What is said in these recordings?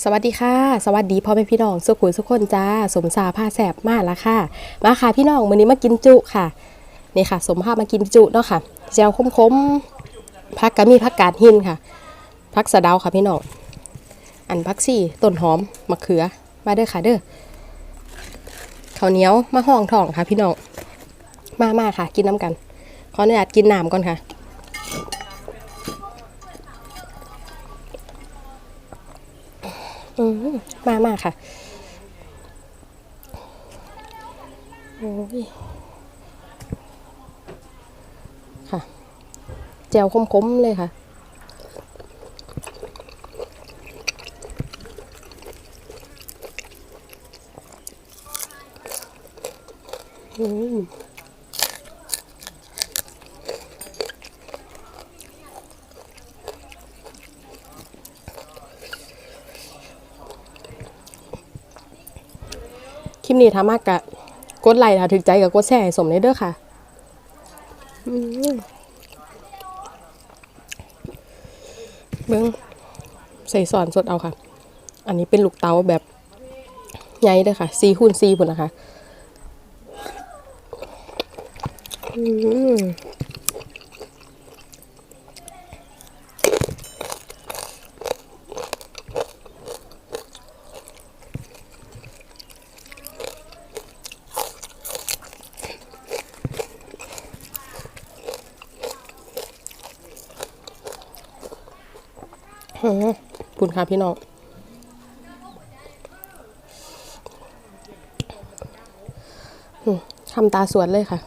สวัสดีค่ะ สวัสดีพ่อแม่พี่น้องสุขุมสุขคนจ้า สมสาผ้าแสบมากละค่ะ มาค่ะพี่น้องวันนี้มากินจุค่ะนี่ค่ะ สมภาพมากินจุเนาะค่ะแจวคมๆพักกะมีพักกาดหินค่ะพักสะเดาค่ะพี่น้องอันพักสี่ต้นหอมมะเขือมาเด้อค่ะเด้อข้าวเหนียวมาห้องทองค่ะพี่น้องมามาค่ะ กินน้ำกันขออนุญาตกินน้ำก่อนค่ะ อืมมามาค่ะโอ้ยค่ะแจวคมๆเลยค่ะอืม คลิปนี้ทามากกะกดไลค์ถ้าถึกใจกับกดแชร์ให้สมในเด้อค่ะเบิ้งใส่สอนสดเอาค่ะ อันนี้เป็นลูกเตาแบบใหญ่เด้อค่ะซีคูณซีพุ่นนะคะ อืม อืมพุ่นค่ะพี่น้องทำตาสวนเลยค่ะ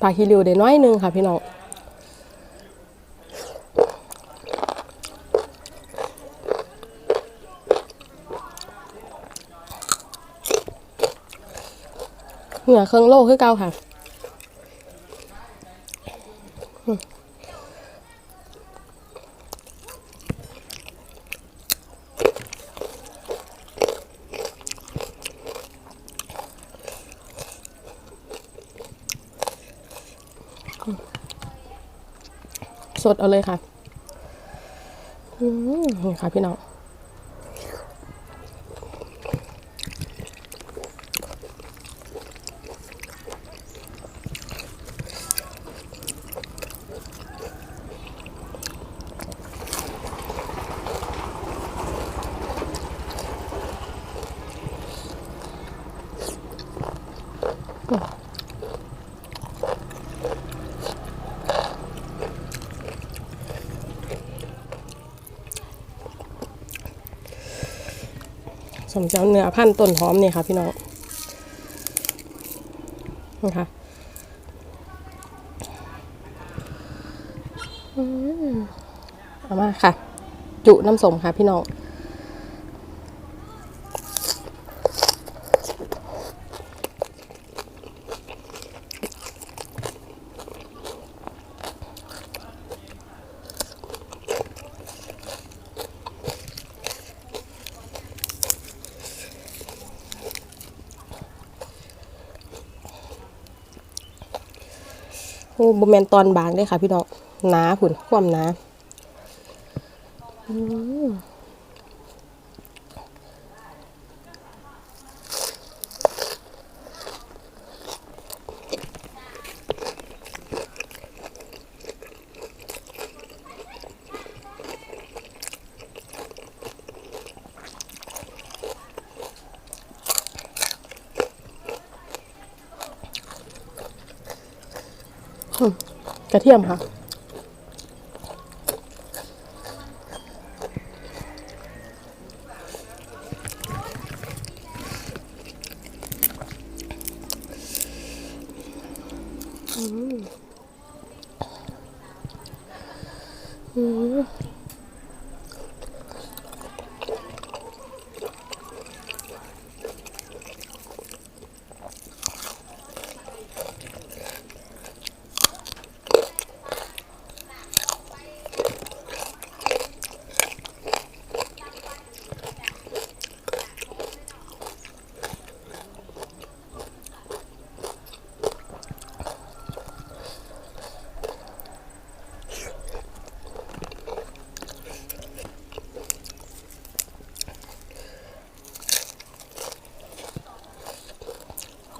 ปลาฮิริวได้น้อยนึงค่ะพี่น้องเหนือเครื่องโลคือเก่าค่ะ สดเอาเลยค่ะนี่ค่ะพี่น้อง สมเจ้าเนื้อพันธุ์ต้นหอมเนี่ยค่ะ พี่น้องนะคะเอามาค่ะ จุน้ำสมค่ะพี่น้อง บแมนตอนบางได้ค่ะพี่น้องหนาผุนความหนาอืม กระเทียมค่ะ อืม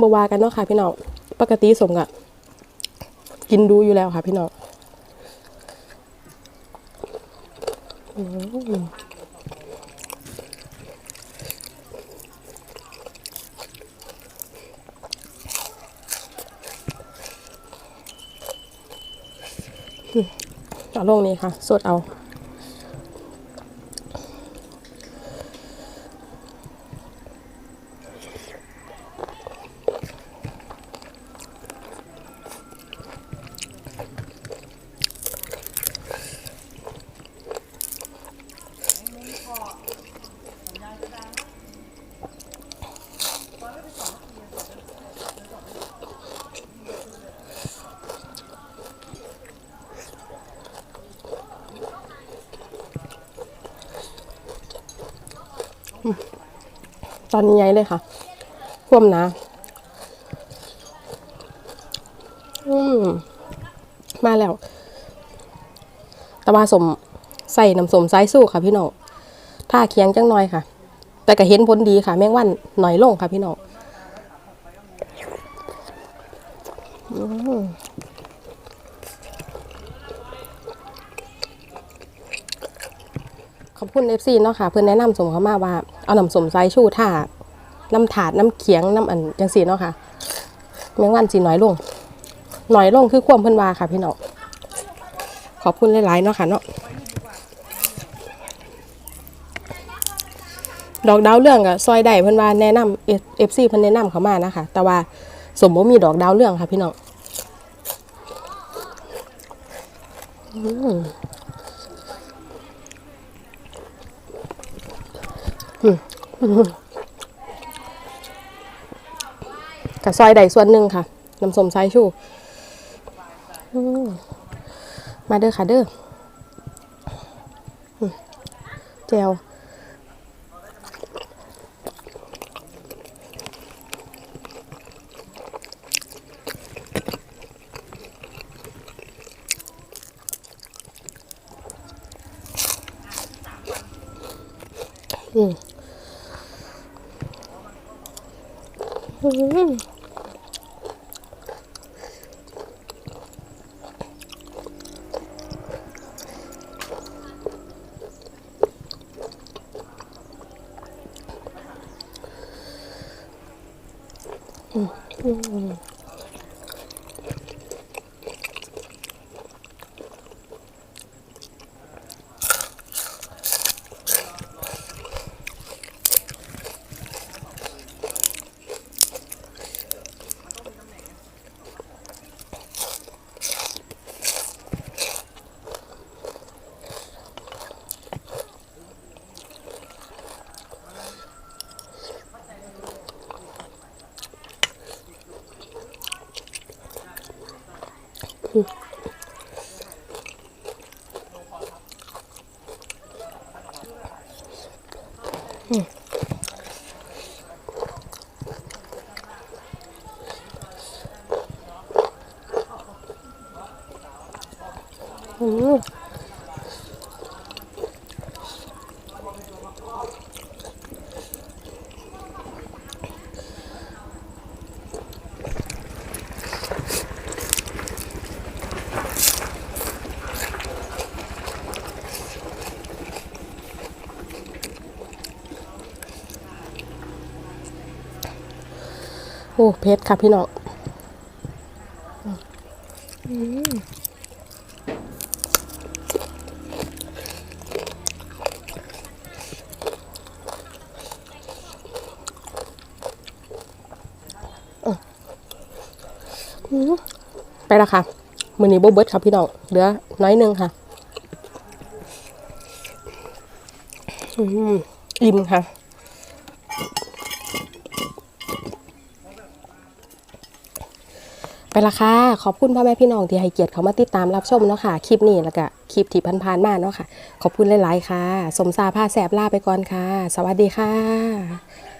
บวากันเนาะค่ะพี่น้อง ปกติสมกับกินดูอยู่แล้วค่ะพี่น้องอืมเอาลงนี้ค่ะ สดเอา ตอนนี้ใหญ่เลยค่ะท่วมนะอืมมาแล้วต่ว่าสมใส่น้ำสมไซสู้ค่ะพี่น้องถ้าเคียงจังน้อยค่ะ แต่ก็เห็นผลดีค่ะ แมงวันหน่อยลงค่ะพี่น้อง อืมขอบคุณเอฟซีเนาะค่ะ เพื่อนแนะนำสมเขามาว่า เอาน้ำสมไซชูท่าน้ำถาดน้ำเขียงน้ำอันจังสีเนาะค่ะแมงวันสีน้อยลงหน่อยลงคือความเพิ่อนว่าค่ะพี่น้องขอบคุณหลายๆเนาะค่ะเนาะดอกดาวเรื่องกับซอยใดเพิ่อนว่าแนะนำเอฟซีเพิ่อนแนะนำเขามานะคะ แต่ว่าสมบ่มีดอกดาวเรื่องค่ะพี่น้องอืมอืมอืม กับซอยใดส่วนหนึ่งค่ะน้ำส้มสายชูมาเด้อค่ะเด้อแจว อืม อืม อืม โอ้เพชรค่ะพี่น้องอืมไปและค่ะ มือนี้โบเบิร์ดค่ะพี่น้อง เหลือน้อยหนึงค่ะอืมอิ่มค่ะ ไปละค่ะ ขอบคุณพ่อแม่พี่น้องที่ให้เกียรติเขามาติดตามรับชมเนาะค่ะ คลิปนี้แล้วก็คลิปที่ผ่านๆมาเนาะค่ะ ขอบคุณหลายๆค่ะ สมซาผ้าแสบลาไปก่อนค่ะ สวัสดีค่ะ